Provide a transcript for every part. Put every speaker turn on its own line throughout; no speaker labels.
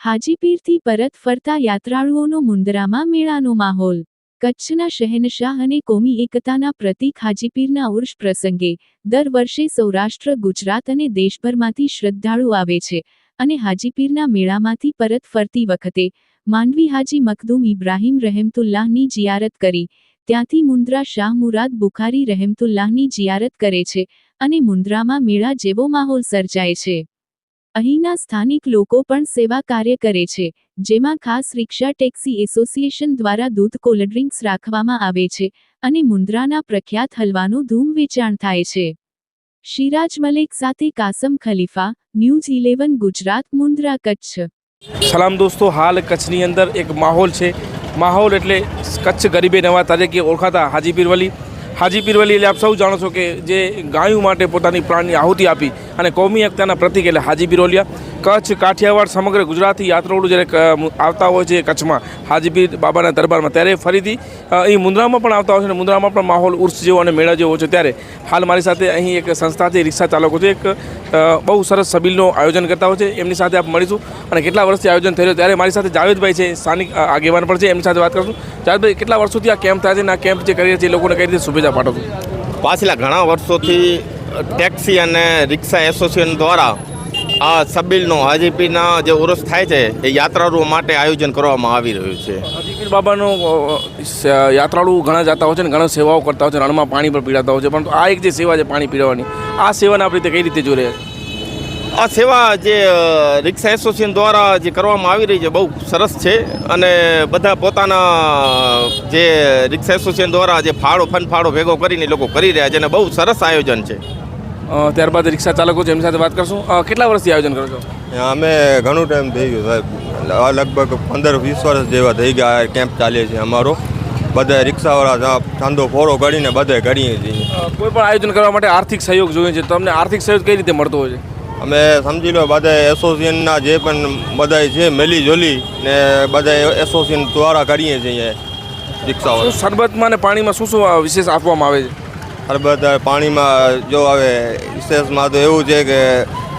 હાજીપીરથી પરત ફરતા યાત્રાળુઓનો મુંદરામાં મેળાનો માહોલ. કચ્છના શહેનશાહ અને કોમી એકતાના પ્રતીક હાજીપીરના ઉર્ષ પ્રસંગે દર વર્ષે સૌરાષ્ટ્ર, ગુજરાત અને દેશભરમાંથી શ્રદ્ધાળુ આવે છે અને હાજીપીરના મેળામાંથી પરત ફરતી વખતે માંડવી હાજી મખદૂમ ઇબ્રાહીમ રહેમતુલ્લાહની જિયારત કરી ત્યાંથી મુન્દ્રા શાહ મુરાદ બુખારી રહેમતુલ્લાહની જિયારત કરે છે અને મુન્દ્રામાં મેળા જેવો માહોલ સર્જાય છે. અહીંના સ્થાનિક લોકો પણ સેવા કાર્ય કરે છે, જેમાં ખાસ રિક્ષા ટેક્સી એસોસિએશન દ્વારા દૂધ કોલ્ડ્રિંક્સ રાખવામાં આવે છે અને મુન્દ્રાના પ્રખ્યાત હલવાનું ધૂમ વેચાણ થાય છે. શિરાજ મલેક સાથે કાસમ ખલીફા, ન્યૂઝ ઇલેવન ગુજરાત, મુન્દ્રા કચ્છ.
સલામ દોસ્તો, હાલ કચ્છની અંદર એક માહોલ છે માહોલ એટલે કચ્છ ગરીબે નવા તરીકે ઓળખાતા હાજી પીરવલી હાજી પીરવલી એટલે આપ સૌ જાણો છો કે જે ગાયું માટે પોતાની પ્રાણની આહુતિ આપી અને કોમી એકતાના પ્રતિક એટલે હાજી પીરોલિયા કચ્છ, કાઠિયાવાડ સમગ્ર ગુજરાતથી યાત્રાળુ જ્યારે આવતા હોય છે કચ્છમાં હાજીપીર બાબાના દરબારમાં, ત્યારે ફરીથી અહીં મુન્દ્રામાં પણ આવતા હોય છે અને મુન્દ્રામાં પણ માહોલ ઉર્સ જેવો અને મેળા જેવો છે. ત્યારે હાલ મારી સાથે અહીં એક સંસ્થા છે રિક્ષા ચાલકો છે, એક બહુ સરસ સબીલનું આયોજન કરતા હોય છે. એમની સાથે આપ મળીશું અને કેટલા વર્ષથી આયોજન થઈ ત્યારે મારી સાથે જાવેદભાઈ છે, સ્થાનિક આગેવાન પણ છે. એમની સાથે વાત કરશું. જાવેદભાઈ, કેટલા વર્ષોથી આ કેમ્પ થાય છે અને આ કેમ્પ જે કરી રહ્યા છે એ લોકોને કઈ રીતે શુભેચ્છા પાઠવશું
પાછલા ઘણા વર્ષોથી ટેક્સી અને રિક્ષા એસોસિએશન દ્વારા આ સબીલનો હાજીપીના જે ઉરસ થાય છે એ યાત્રાળુઓ માટે આયોજન કરવામાં આવી રહ્યું છે.
હાજીપીર બાબાનો યાત્રાળુ ઘણા જતા હોય છે ને ઘણા સેવાઓ કરતા હોય છે રણમાં પાણી પર પીડાતા હોય છે પરંતુ આ એક જે સેવા છે પાણી પીડાવવાની આ સેવાને આપણે રીતે કઈ રીતે જોઈ રહ્યા છે
આ સેવા જે રિક્ષા એસોસિએશન દ્વારા જે કરવામાં આવી રહી છે બહુ સરસ છે. અને બધા પોતાના જે રિક્ષા એસોસિએશન દ્વારા જે ફાળો ફન ફાળો ભેગો કરીને એ લોકો કરી રહ્યા છે અને બહુ સરસ આયોજન છે.
ત્યારબાદ રિક્ષા ચાલકો છે એમની સાથે વાત કરશું. કેટલા વર્ષથી આયોજન કરો છો?
અમે ઘણું ટાઈમ થઈ ગયું સાહેબ લગભગ પંદર વીસ વર્ષ જેવા થઈ ગયા કેમ્પ ચાલે છે અમારો. બધા રિક્ષાવાળા ચાંદો ફોરો કરીને બધા કરીએ છીએ.
કોઈ પણ આયોજન કરવા માટે આર્થિક સહયોગ જોઈએ છે. તમને આર્થિક સહયોગ કઈ રીતે મળતો હોય છે?
અમે સમજી લો બધા એસોસિએશનના જે પણ બધા છે મેલી જોલી ને બધા એસોસિએશન દ્વારા કરીએ છીએ રિક્ષાઓ
શરબતમાં ને પાણીમાં શું શું વિશેષ આપવામાં આવે છે?
શરબત પાણીમાં જો આવે વિશેષમાં તો એવું છે કે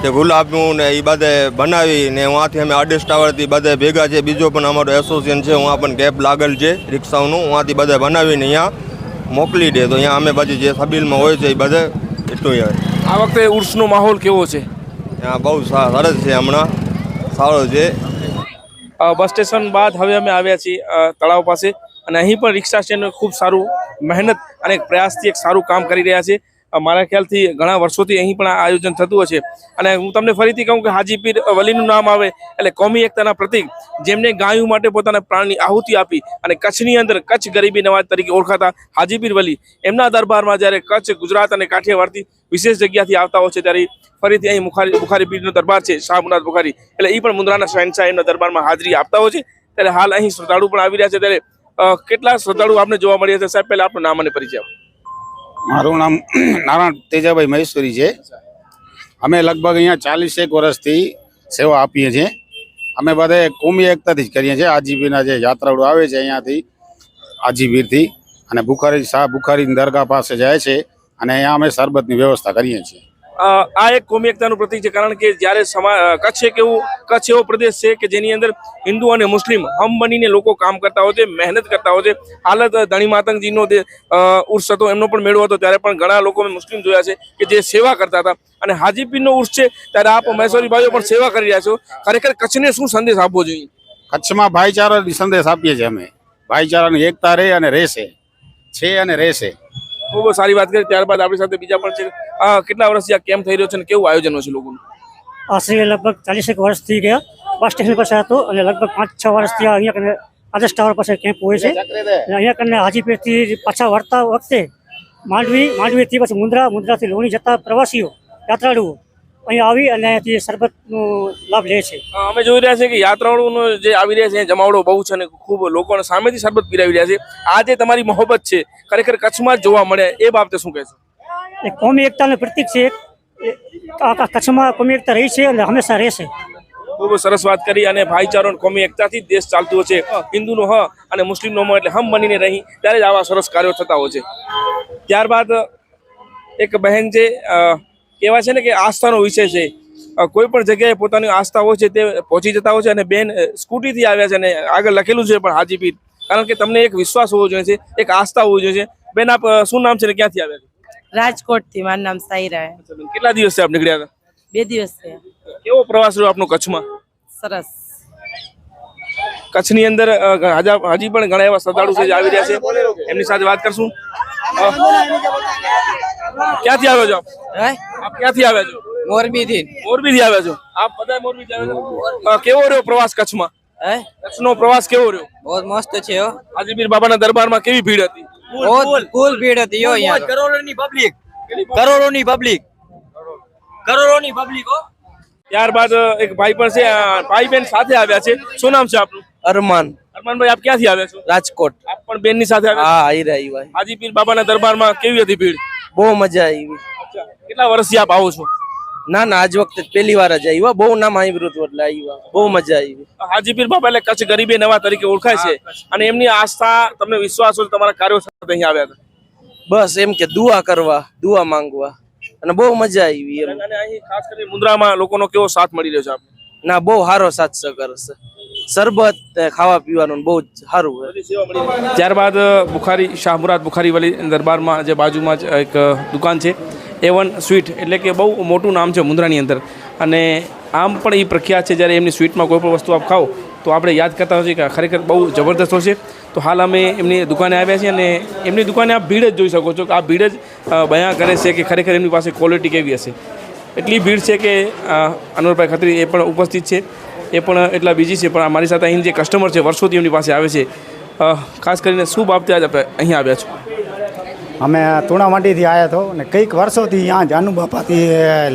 જે ગુલાબનું ને એ બધે બનાવી ને ત્યાંથી અમે આડેસ ટાવરથી બધા ભેગા છે. બીજો પણ અમારો એસોસિએશન છે ત્યાં પણ કેબ લાગેલ છે રિક્ષાઓનું. ત્યાંથી બધા બનાવીને અહીંયા મોકલી દે. તો અહીંયા અમે પછી જે સબીલમાં હોય છે એ બધે એટલું આવે.
આ વખતે ઉર્સનો માહોલ કેવો છે?
ત્યાં બહુ સરસ છે હમણાં. સારો છે.
બસ સ્ટેશન બાદ હવે અમે આવ્યા છીએ તળાવ પાસે. અને અહીં પણ રિક્ષા સ્ટેન્ડ ખૂબ સારું મહેનત અને પ્રયાસથી એક સારું કામ કરી રહ્યા છે. મારા ખ્યાલથી ઘણા વર્ષોથી અહીં પણ આયોજન થતું હશે અને હું તમને ફરીથી કહું કે હાજી પીર વલીનું નામ આવે એટલે કોમી એકતાના પ્રતિક, જેમને ગાયું માટે પોતાના પ્રાણની આહુતિ આપી અને કચ્છની અંદર કચ્છ ગરીબી નવાજ તરીકે ઓળખાતા હાજીપીર વલી, એમના દરબારમાં જ્યારે કચ્છ, ગુજરાત અને કાઠિયાવાડથી વિશેષ જગ્યાથી આવતા હોય છે ત્યારે ફરીથી અહીં મુખારી બુખારી પીરનો દરબાર છે, શાહ મુરાદ બુખારી એટલે એ પણ મુન્દ્રાના શહેનશાહ એમના દરબારમાં હાજરી આપતા હોય છે. ત્યારે હાલ અહીં શ્રદ્ધાળુ પણ આવી રહ્યા છે. ત્યારે કેટલા શ્રદ્ધાળુ આપને જોવા મળ્યા છે? સાહેબ, પહેલા આપનું નામ અને પરિચય
મારું નામ નારાયણ તેજાભાઈ મહેશ્વરી છે. અમે લગભગ અહીંયા ચાલીસ એક વર્ષથી સેવા આપીએ છીએ. અમે બધા કોમી એકતાથી જ કરીએ છીએ. આજીબીના જે યાત્રાળુ આવે છે અહીંયાથી આજીબીરથી અને બુખારી શાહ બુખારીની દરગાહ પાસે જાય છે. અને અહીંયા અમે શરબતની વ્યવસ્થા કરીએ છીએ.
આ એક કોમી એકતાનું પ્રતિક છે કારણ કે જ્યારે સમા કચ્છ એક એવું કચ્છ એવો પ્રદેશ છે કે જેની અંદર હિન્દુ અને મુસ્લિમ હમ બનીને લોકો કામ કરતા હોય છે મહેનત કરતા હોય છે. હાલત ધણી માતંગજીનો જે ઉર્સ હતો એમનો પણ મેળો હતો ત્યારે પણ ઘણા લોકો મુસ્લિમ જોયા છે કે જે સેવા કરતા હતા. અને હાજીપીરનો ઉર્સ છે ત્યારે આપ મહેશ્વરી ભાઈઓ પણ સેવા કરી રહ્યા છો. ખરેખર કચ્છને શું સંદેશ આપવો જોઈએ?
કચ્છમાં ભાઈચારાની સંદેશ આપીએ છીએ અમે. ભાઈચારાની એકતા રહે અને રહેશે. છે અને રહેશે.
ખૂબ સારી વાત કરી. ત્યારબાદ આપણી સાથે બીજા પણ છે. કેટલા વર્ષથી આ કેમ્પ થઈ રહ્યો છે અને કેવું આયોજન છે લોકોનું?
આશરે લગભગ ચાલીસેક વર્ષ થઈ ગયા. બસ સ્ટેશન પાસે હતો અને લગભગ પાંચ છ વર્ષથી અહીંયા કને આદર્શ ટાવર પાસે કેમ્પ હોય છે. અને અહીંયા કને હાજીપીરથી પાછા વળતા વખતે માંડવી માંડવીથી પછી મુન્દ્રા મુન્દ્રાથી લોણી જતા પ્રવાસીઓ, યાત્રાળુઓ અહીંયા આવી અને અહીંયાથી શરબતનો લાભ લે છે.
અમે જોઈ રહ્યા છીએ કે યાત્રાળુઓનો જે આવી રહ્યા છે જમાવડો બહુ છે અને ખૂબ લોકોને સામેથી શરબત પીરાવી રહ્યા છે. આ જે તમારી મોહબ્બત છે ખરેખર કચ્છમાં જ જોવા મળે એ બાબતે શું કહેશો?
એ કોમી એકતાનું પ્રતીક છે. આખા કચ્છમાં કોમી એકતા રહી છે અને હંમેશા રહેશે.
ખૂબ સરસ વાત કરી અને ભાઈચારો કોમી એકતાથી દેશ દેશ હોય છે. હિન્દુનો હ અને મુસ્લિમનો નોમો એટલે હમ બનીને રહી ત્યારે જ આવા સરસ કાર્યો થતા હોય છે. ત્યારબાદ એક બહેન અ, કહેવાય છે ને કે આસ્થાનો વિષય છે. કોઈ પણ જગ્યાએ પોતાની આસ્થા હોય છે તે પહોંચી જતા હોય છે અને બેન સ્કૂટીથી આવ્યા છે અને આગળ લખેલું છે પણ હાજીપીર કારણ કે તમને એક વિશ્વાસ હોવો જોઈએ છે એક આસ્થા હોવી જોઈએ છે. બેન આપ શું નામ છે ને ક્યાંથી આવ્યા
રાજકોટથી મારું નામ સાઈરા.
કેટલા દિવસ છે આપ નીકળ્યા હતા?
બે દિવસ છે
કેવો પ્રવાસ રહ્યો આપનો કચ્છમાં?
સરસ.
કચ્છની અંદર હજી પણ ઘણા એવા શ્રદ્ધાળુ છે જે આવી રહ્યા છે. એમની સાથે વાત કરશું. ક્યાંથી આવ્યો છો આપ
હે
આપ ક્યાંથી આવ્યા છો
મોરબી થી
મોરબી થી આવ્યા છો આપ બધા મોરબી થી આવ્યા છો અ, કેવો રહ્યો પ્રવાસ કચ્છમાં
હે
કચ્છનો પ્રવાસ કેવો રહ્યો
બહુ મસ્ત છે હો
હાજીપીર બાબાના દરબારમાં કેવી ભીડ હતી?
બહુ ફૂલ ભીડ હતી હો અહીંયા
કરોડોની પબ્લિક કરોડોની પબ્લિક કરોડોની પબ્લિક હો
ત્યારબાદ અ, એક ભાઈ પણ છે અ, ભાઈ બેન સાથે આવ્યા છે. શું નામ છે આપનું?
અરમાન।
અરમાનભાઈ આપ ક્યાંથી આવ્યા છો?
રાજકોટ।
આપ પણ બેનની સાથે આવ્યા
હા આવી રહી ભાઈ.
છો? હાજીપીર બાબાના દરબારમાં કેવી હતી ભીડ?
બહુ મજા આવી.
કેટલા વર્ષથી આપ આવો છો?
ના ના આજ વખતે પહેલી વાર જ આવ્યા બહુ નામ આવ્યું હતું એટલે આવ્યા બહુ મજા આવી.
હાજીપીર બાબા એટલે કચ્છ ગરીબે નવા તરીકે ઓળખાય છે. અને એમની આસ્થા તમને વિશ્વાસ હોય તમારા કાર્યો સાથે અહીં આવ્યા હતા.
બસ એમ કે દુઆ કરવા દુઆ માંગવા. અને બહુ મજા આવી એમ.
અને અહીં ખાસ કરીને મુન્દ્રામાં લોકોનો કેવો સાથ મળી રહ્યો છે આપને?
ના બહુ સારો સાથ સહકાર છે શરબત ખાવા પીવાનું બહુ જ સારું
ત્યારબાદ બુખારી, શાહ મુરાદ બુખારી વાલી દરબારમાં જે બાજુમાં જ એક દુકાન છે એ વન સ્વીટ એટલે કે બહુ મોટું નામ છે મુંદ્રાની અંદર. અને આમ પણ એ પ્રખ્યાત છે, જ્યારે એમની સ્વીટમાં કોઈ પણ વસ્તુ આપ ખાઓ, તો આપણે યાદ કરતા હોઈએ કે ખરેખર બહુ જબરદસ્ત હોય છે. તો હાલ અમે એમની દુકાને આવ્યા છીએ અને એમની દુકાને આપ ભીડ જ જોઈ શકો છો કે આ ભીડ જ બયા કરે છે કે ખરેખર એમની પાસે ક્વોલિટી કેવી હશે. એટલી ભીડ છે કે અનવરભાઈ ખત્રી એ પણ ઉપસ્થિત છે. એ પણ એટલા બીજી છે. પણ મારી સાથે અહીં જે કસ્ટમર છે વર્ષોથી એમની પાસે આવે છે. ખાસ કરીને શું બાબતે આજે આપણે અહીં આવ્યા છો
અમે તુણામાટીથી આવ્યા હતો ને કંઈક વર્ષોથી અહીંયા જાનુબાપાથી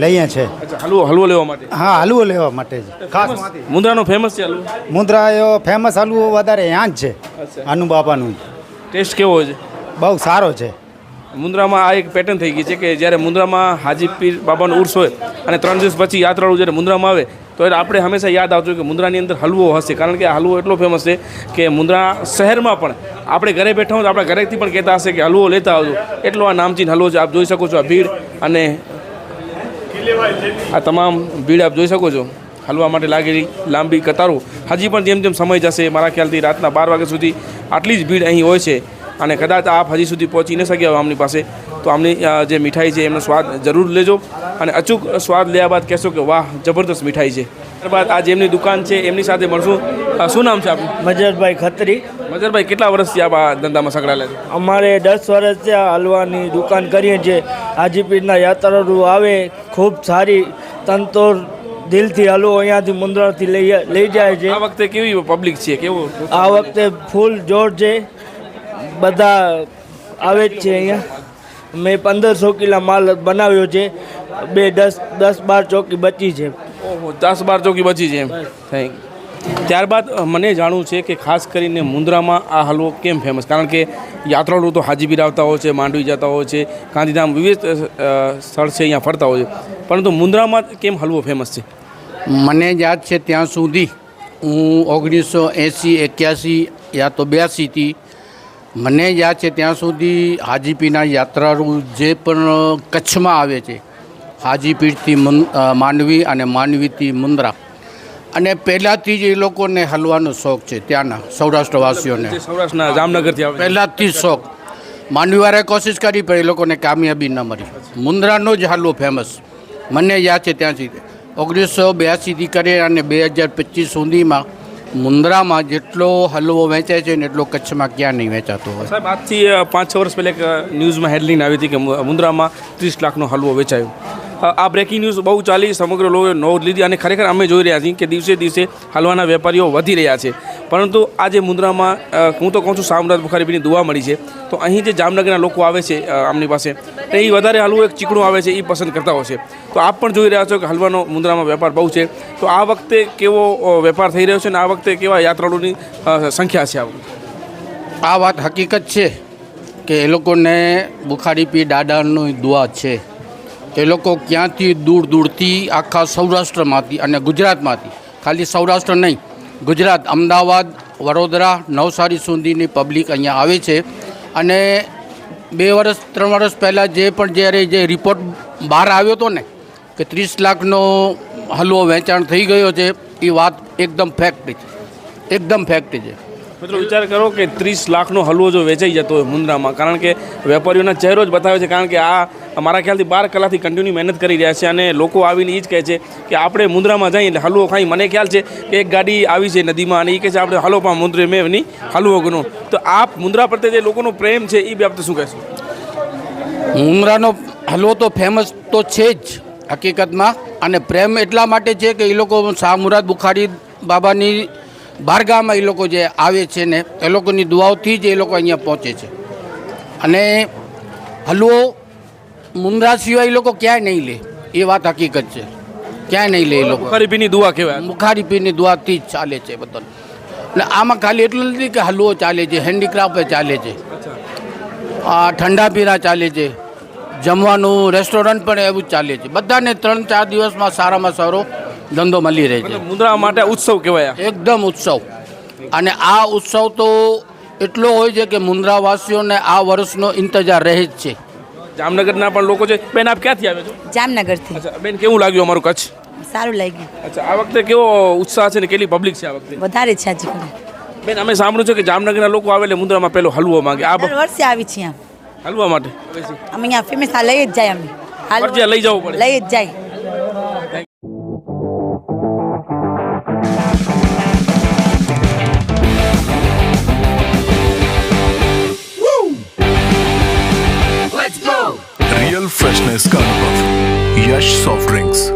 લઈએ છે.
હલવો હલવો લેવા માટે?
હા હલવો લેવા માટે જ. ખાસ
મુંદ્રાનો ફેમસ છે હલવો?
મુદ્રા એવો ફેમસ હલવો વધારે અહીંયા જ છે અનુબાપાનું
ટેસ્ટ કેવો છે?
બહુ સારો છે.
મુંદ્રામાં આ એક પેટર્ન થઈ ગઈ છે કે જ્યારે મુંદ્રામાં હાજી પીર બાબાનો ઉર્સ હોય અને ત્રણ દિવસ પછી યાત્રાળુ જ્યારે મુંદ્રામાં આવે, તો એટલે આપણે હંમેશા યાદ આવતું કે મુંદ્રાની અંદર હલવો હશે. કારણ કે આ હલવો એટલો ફેમસ છે કે મુંદ્રા શહેરમાં પણ આપણે ઘરે બેઠા હોય તો આપણા ઘરેથી પણ કહેતા હશે કે હલવો લેતા આવજો. એટલો આ નામચીન હલવો છે. આપ જોઈ શકો છો આ ભીડ અને આ તમામ ભીડ આપ જોઈ શકો છો. હલવા માટે લાગેલી લાંબી કતારો. હજી પણ જેમ જેમ સમય જશે, મારા ખ્યાલથી રાતના બાર વાગ્યા સુધી આટલી જ ભીડ અહીં હોય છે. અને કદાચ આપ હજી સુધી પહોંચી ન શક્યા હોય આમની પાસે તો આમની જે મીઠાઈ છે એમનો સ્વાદ જરૂર લેજો. અને અચૂક સ્વાદ લેવા બાદ કહેશો કે વાહ જબરદસ્ત મીઠાઈ છે. ત્યારબાદ આ જેમની દુકાન છે એમની સાથે મળશું. શું નામ છે આપનું?
મજરભાઈ ખત્રી.
મજરભાઈ કેટલા વર્ષથી આપ આ ધંધામાં સંકળાયેલા છે?
અમારે દસ વર્ષથી આ હલવાની દુકાન કરીએ છીએ. હાજીપીરના યાત્રાળુ આવે ખૂબ સારી તંતોર દિલથી હલવો અહીંયાથી મુંદ્રાથી લઈ લઈ જાય છે.
આ વખતે કેવી પબ્લિક છે? કેવું
આ વખતે ફૂલ જોર છે. બધા આવે જ છે અહીંયા. મેં પંદરસો કિલા માલ બનાવ્યો છે. બે દસ દસ બાર ચોકી બચી છે.
ઓહો દસ બાર ચોકી બચી છે એમ. થેન્ક ત્યારબાદ મને જાણવું છે કે ખાસ કરીને મુન્દ્રામાં આ હલવો કેમ ફેમસ કારણ કે યાત્રાળુઓ તો હાજીપીર આવતા હોય છે માંડવી જતા હોય છે ગાંધીધામ વિવિધ સ્થળ છે અહીંયા ફરતા હોય છે. પરંતુ મુન્દ્રામાં કેમ હલવો ફેમસ છે?
મને યાદ છે ત્યાં સુધી હું ઓગણીસો એંસી એક્યાસી યા તો બ્યાસીથી મને યાદ છે ત્યાં સુધી હાજીપીરના યાત્રાળુ જે પણ કચ્છમાં આવે છે હાજીપીરથી મુન- માંડવી અને માંડવીથી મુંદ્રા અને પહેલાંથી જ એ લોકોને હલવાનો શોખ છે ત્યાંના સૌરાષ્ટ્રવાસીઓને.
સૌરાષ્ટ્રના જામનગરથી
પહેલાંથી જ શોખ. માંડવીવાળાએ કોશિશ કરી પણ એ લોકોને કામયાબી ન મળી. મુંદ્રાનો જ હાલવો ફેમસ મને યાદ છે ત્યાં સુધી ઓગણીસો બ્યાસીથી કરે અને બે હજાર પચીસ સુધીમાં મુંદ્રામાં જેટલો હલવો વેચાય છે ને એટલો કચ્છમાં ક્યાં નહીં વેચાતો હોય.
સાહેબ, આજથી પાંચ છ વર્ષ પહેલાં એક ન્યૂઝમાં હેડલાઇન આવી હતી કે મુન્દ્રામાં ત્રીસ લાખનો હલવો વેચાયો. આ બ્રેકિંગ ન્યૂઝ બહુ ચાલી, સમગ્ર લોકોએ નોંધ લીધી અને ખરેખર અમે જોઈ રહ્યા છીએ કે દિવસે દિવસે હલવાના વેપારીઓ વધી રહ્યા છે. પરંતુ આજે મુન્દ્રામાં હું તો કહું છું સામરાજ બુખારીબીની દુવા મળી છે. તો અહીં જે જામનગરના લોકો આવે છે આમની પાસે, તો એ વધારે હલવો એક ચીકણું આવે છે, એ પસંદ કરતા હોય છે. તો આપ પણ જોઈ રહ્યા છો કે હલવાનો મુન્દ્રામાં વેપાર બહુ છે. તો આ વખતે કેવો વેપાર થઈ રહ્યો છે અને આ વખતે કેવા યાત્રાળુની સંખ્યા છે આ
વાત હકીકત છે કે એ લોકોને બુખારી પી દાદાની દુઆ છે. એ લોકો ક્યાંથી દૂર દૂરથી આખા સૌરાષ્ટ્રમાંથી અને ગુજરાતમાંથી, ખાલી સૌરાષ્ટ્ર નહીં ગુજરાત, અમદાવાદ, વડોદરા, નવસારી સુધીની પબ્લિક અહીંયા આવે છે. અને બે વર્ષ, ત્રણ વર્ષ પહેલાં જે પણ જ્યારે જે રિપોર્ટ બહાર આવ્યો હતો ને, કે ત્રીસ લાખનો હલવો વેચાણ થઈ ગયો છે, એ વાત એકદમ ફેક્ટ છે. એકદમ ફેક્ટ છે.
મિત્રો વિચાર કરો કે ત્રીસ લાખનો હલવો જો વેચાઈ જતો હોય મુન્દ્રામાં કારણ કે વેપારીઓના ચહેરો જ બતાવે છે, કારણ કે આ મારા ખ્યાલથી બાર કલાકથી કન્ટિન્યુ મહેનત કરી રહ્યા છે અને લોકો આવીને એ જ કહે છે કે આપણે મુન્દ્રામાં જઈએ એટલે હલવો ખાઈ. મને ખ્યાલ છે કે એક ગાડી આવી છે નદીમાં અને એ કહે છે આપણે હલો પણ મુન્દ્રે મેં એની હલવો ગણો. તો આપ મુન્દ્રા પ્રત્યે જે લોકોનો પ્રેમ છે એ બાબતે શું કહેશો?
મુંદ્રાનો હલવો તો ફેમસ તો છે જ હકીકતમાં. અને પ્રેમ એટલા માટે છે કે એ લોકો શાહ મુરાદ બુખારી બાબાની બારગાહમાં એ લોકો જે આવે છે ને એ લોકોની દુઆઓથી જ એ લોકો અહીંયા પહોંચે છે. અને હલવો મુંદ્રા સિવાય એ લોકો ક્યાંય નહીં લે. એ વાત હકીકત છે. ક્યાંય નહીં લે એ લોકો.
મુખારીપીની દુઆ કહેવાય.
મુખારીપીની દુવાથી દુઆથી જ ચાલે છે બધા ને આમાં ખાલી એટલું નથી કે હલવો ચાલે છે હેન્ડીક્રાફ્ટ ચાલે છે. આ ઠંડા પીણા ચાલે છે. જમવાનું રેસ્ટોરન્ટ પણ એવું જ ચાલે છે. બધાને ત્રણ ચાર દિવસમાં સારામાં સારો ધંધો મળી રહે છે.
મુદ્રા માટે ઉત્સવ કહેવાય.
એકદમ ઉત્સવ. અને આ ઉત્સવ તો એટલો હોય છે કે મુન્દ્રાવાસીઓને આ વર્ષનો ઇંતજાર રહે જ છે.
જામનગરના પણ લોકો છે. બેન આપ ક્યાંથી આવે છો?
જામનગરથી.
અચ્છા બેન કેવું લાગ્યું અમારું કચ્છ?
સારું લાગ્યું.
અચ્છા આ વખતે કેવો ઉત્સાહ છે ને કેટલી પબ્લિક છે આ વખતે?
વધારે છે આજે
બેન અમે સાંભળ્યું છે કે જામનગરના લોકો આવે એટલે મુન્દ્રામાં પેલો હલવો માંગે. આ
વર્ષે આવી છીએ આમ.
હલવા માટે?
અમે અહીંયા ફેમસ આ લઈ જ જાય અમે.
લઈ જવું પડે.
લઈ જ જાય.
Fresh soft drinks.